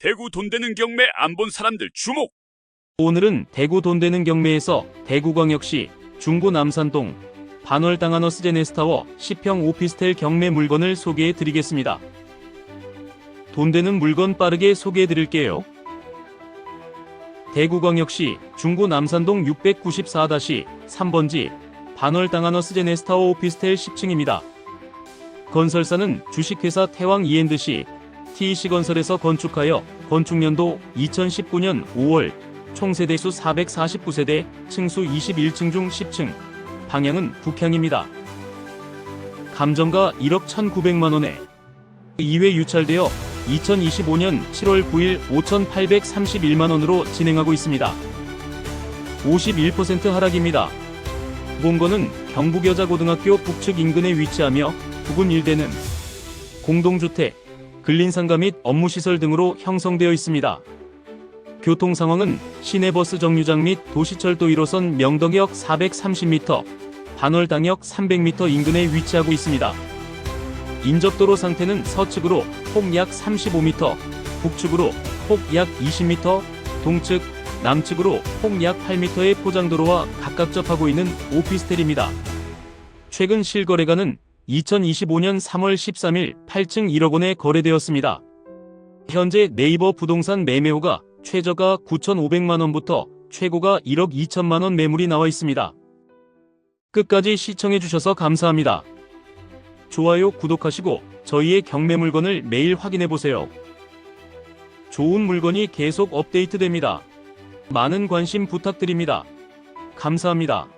대구 돈 되는 경매 안 본 사람들 주목! 오늘은 대구 돈 되는 경매에서 대구광역시 중구 남산동 반월당 하너스제네스타워 10평 오피스텔 경매 물건을 소개해 드리겠습니다. 돈 되는 물건 빠르게 소개해 드릴게요. 대구광역시 중구 남산동 694-3번지 반월당 하너스제네스타워 오피스텔 10층입니다. 건설사는 주식회사 태왕 이엔드시 TEC건설에서 건축하여 건축년도 2019년 5월 총 세대수 449세대, 층수 21층 중 10층, 방향은 북향입니다. 감정가 1억 1,900만원에 2회 유찰되어 2025년 7월 9일 5,831만원으로 진행하고 있습니다. 51% 하락입니다. 본거는 경북여자고등학교 북측 인근에 위치하며 부근 일대는 공동주택, 근린상가 및 업무시설 등으로 형성되어 있습니다. 교통 상황은 시내버스 정류장 및 도시철도 1호선 명덕역 430m, 반월당역 300m 인근에 위치하고 있습니다. 인접도로 상태는 서측으로 폭약 35m, 북측으로 폭약 20m, 동측, 남측으로 폭약 8m의 포장도로와 가깝 접하고 있는 오피스텔입니다. 최근 실거래가는 2025년 3월 13일 8층 1억 원에 거래되었습니다. 현재 네이버 부동산 매매호가 최저가 9,500만 원부터 최고가 1억 2천만 원 매물이 나와 있습니다. 끝까지 시청해 주셔서 감사합니다. 좋아요, 구독하시고 저희의 경매 물건을 매일 확인해 보세요. 좋은 물건이 계속 업데이트됩니다. 많은 관심 부탁드립니다. 감사합니다.